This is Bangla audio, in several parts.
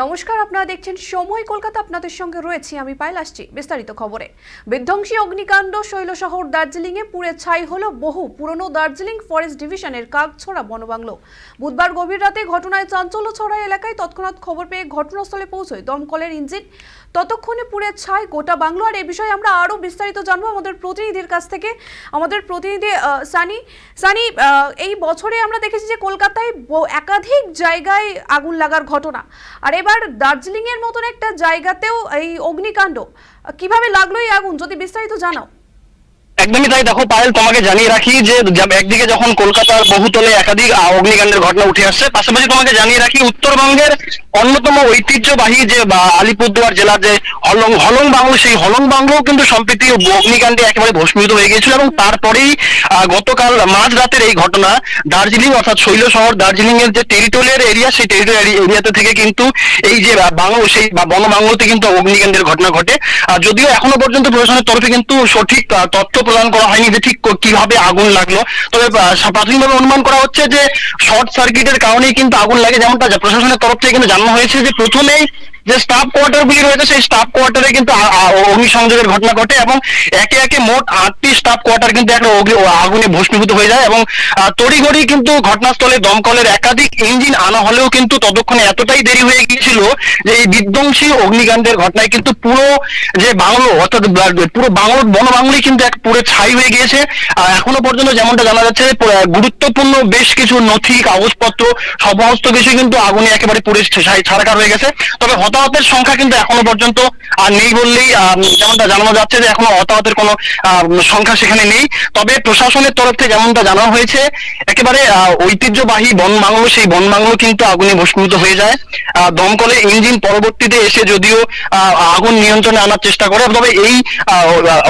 নমস্কার, আপনারা দেখছেন সময় কলকাতা। আপনাদের সঙ্গে রয়েছি আমি পাইল আসছি বিস্তারিত খবরে। বিধ্বংসী অগ্নিকাণ্ড শৈল শহর দার্জিলিংয়ে পুড়ে ছাই হলো বহু। পুরনো দার্জিলিং ফরেস্ট ডিভিশনের কাকছড়া বনবাংলো। বুধবার গভীর রাতে ঘটনায় চাঞ্চল্য ছড়া এলাকায় তৎক্ষণাৎ খবর পেয়ে ঘটনাস্থলে পৌঁছয় দমকলের ইঞ্জিন। ততক্ষণে পুড়ে ছাই গোটা বাংলো। আর এ বিষয়ে আমরা আরও বিস্তারিত জানব আমাদের প্রতিনিধির কাছ থেকে। আমাদের প্রতিনিধি সানি সানি এই বছরে আমরা দেখেছি যে কলকাতায় একাধিক জায়গায় আগুন লাগার ঘটনা। আর এবার দার্জিলিং এর মতন একটা জায়গাতেও এই অগ্নিকাণ্ড, কীভাবে লাগল এই আগুন? যদি বিস্তারিত জানাও। একদমই তাই। দেখো, পায়েল, তোমাকে জানিয়ে রাখি যে একদিকে যখন কলকাতার বহুতলে একাধিক অগ্নিকাণ্ডের ঘটনা উঠে আসছে, পাশাপাশি তোমাকে জানিয়ে রাখি উত্তরবঙ্গের অন্যতম ঐতিহ্যবাহী যে আলিপুরদুয়ার জেলার যে হলং হলং বাংলো, সেই হলং বাংলো কিন্তু সম্প্রতি অগ্নিকাণ্ডে একেবারে ভস্মীভূত হয়ে গিয়েছিল এবং তারপরেই গতকাল মাঝরাতের এই ঘটনা, দার্জিলিং অর্থাৎ শৈল শহর দার্জিলিং এর যে টেরিটোরিয়াল এরিয়া, সেই টেরিটোরিয়াল এরিয়াতে থেকে কিন্তু এই যে বাংলো, সেই বনবাংলোতে কিন্তু অগ্নিকাণ্ডের ঘটনা ঘটে। আর যদিও এখনও পর্যন্ত প্রশাসনের তরফে কিন্তু সঠিক তথ্য প্রদান করা হয়নি যে ঠিক কীভাবে আগুন লাগল। তবে প্রাথমিকভাবে অনুমান করা হচ্ছে যে, শর্ট সার্কিটের কারণেই কিন্তু আগুন লাগে যেমনটা প্রশাসনের তরফ থেকে কিন্তু জানানো হয়েছে যে, প্রথমেই যে স্টাফ কোয়ার্টার গুলি রয়েছে, সেই স্টাফ কোয়ার্টারে কিন্তু অগ্নিসংযোগের ঘটনা ঘটে এবং একে একে মোট আটটি স্টাফ কোয়ার্টার কিন্তু একটা আগুনে ভস্মীভূত হয়ে যায় এবং তড়িঘড়ি কিন্তু ঘটনাস্থলে দমকলের একাধিক ইঞ্জিন আনা হলেও কিন্তু ততক্ষণে এতটাই দেরি হয়ে গিয়েছিল যে এই বিধ্বংসী অগ্নিকাণ্ডের ঘটনায় কিন্তু পুরো যে বাংলো, অর্থাৎ পুরো বাংলো বনবাংলোই কিন্তু এক পুরো ছাই হয়ে গিয়েছে। আর এখনও পর্যন্ত যেমনটা জানা যাচ্ছে গুরুত্বপূর্ণ বেশ কিছু নথি, কাগজপত্র, সমস্ত কিছু কিন্তু আগুনে একেবারে ছাই, ছাড়াকার হয়ে গেছে। তবে হতাহতের সংখ্যা কিন্তু এখনও পর্যন্ত আর নেই বললেই যেমনটা জানানো যাচ্ছে যে এখনও হতাহতের কোনো সংখ্যা সেখানে নেই। তবে প্রশাসনের তরফ থেকে যেমনটা জানানো হয়েছে, একেবারে ঐতিহ্যবাহী বন বাংলো, সেই বন বাংলো কিন্তু আগুনে ভস্মীভূত হয়ে যায়। দমকলের ইঞ্জিন পরবর্তীতে এসে যদিও আগুন নিয়ন্ত্রণে আনার চেষ্টা করে, তবে এই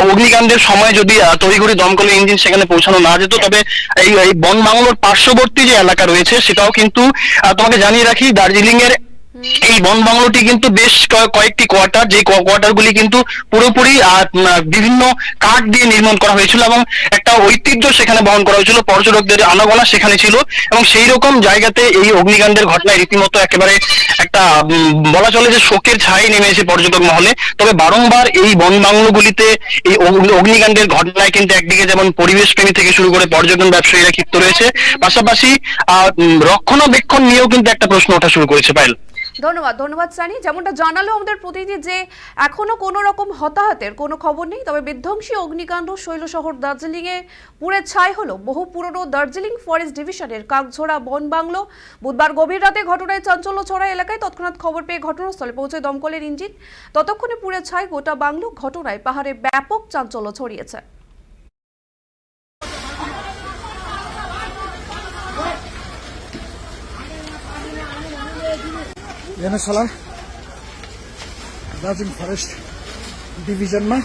অগ্নিকাণ্ডের সময় যদি তড়িঘড়ি দমকলের ইঞ্জিন সেখানে পৌঁছানো না যেত, তবে এই এই বন বাংলোর পার্শ্ববর্তী যে এলাকা রয়েছে, সেটাও কিন্তু তোমাকে জানিয়ে রাখি দার্জিলিং এর এই বন বাংলোটি কিন্তু বেশ কয়েকটি কোয়ার্টার যে কোয়ার্টার গুলি কিন্তু পুরোপুরি বিভিন্ন কাঠ দিয়ে নির্মাণ করা হয়েছিল এবং একটা ঐতিহ্য সেখানে বহন করা হয়েছিল। পর্যটকদের আনাগোনা সেখানে ছিল এবং সেই রকম জায়গাতে এই অগ্নিকাণ্ডের ঘটনায় রীতিমতো একেবারে একটা বলা চলে যে শোকের ছাই নেমে এসে পর্যটক মহলে। তবে বারংবার এই বন বাংলোগুলিতে এই অগ্নিকাণ্ডের ঘটনায় কিন্তু একদিকে যেমন পরিবেশ প্রেমী থেকে শুরু করে পর্যটন ব্যবসায়ীরা ক্ষিপ্ত রয়েছে পাশাপাশি আহ, রক্ষণাবেক্ষণ নিয়েও কিন্তু একটা প্রশ্ন ওঠা শুরু করেছে পায়েল। ধন্যবাদ ধন্যবাদ সানি। যেমনটা জানালো আমাদের প্রতিনিধি যে এখনও কোনো রকম হতাহতের কোনো খবর নেই, তবে বিধ্বংসী অগ্নিকাণ্ড শৈল শহর দার্জিলিংয়ে পুড়ে ছাই হলো। বহু পুরনো দার্জিলিং ফরেস্ট ডিভিশনের কাকঝোড়া বন বাংলো। বুধবার গভীর রাতে ঘটনায় চাঞ্চল্য ছড়া এলাকায় তৎক্ষণাৎ খবর পেয়ে ঘটনাস্থলে পৌঁছে দমকলের ইঞ্জিন। ততক্ষণে পুড়ে ছাই গোটা বাংলো। ঘটনায় পাহাড়ে ব্যাপক চাঞ্চল্য ছড়িয়েছে। हेर्नुहोस् होला दार्जिलिङ फरेस्ट डिभिजनमा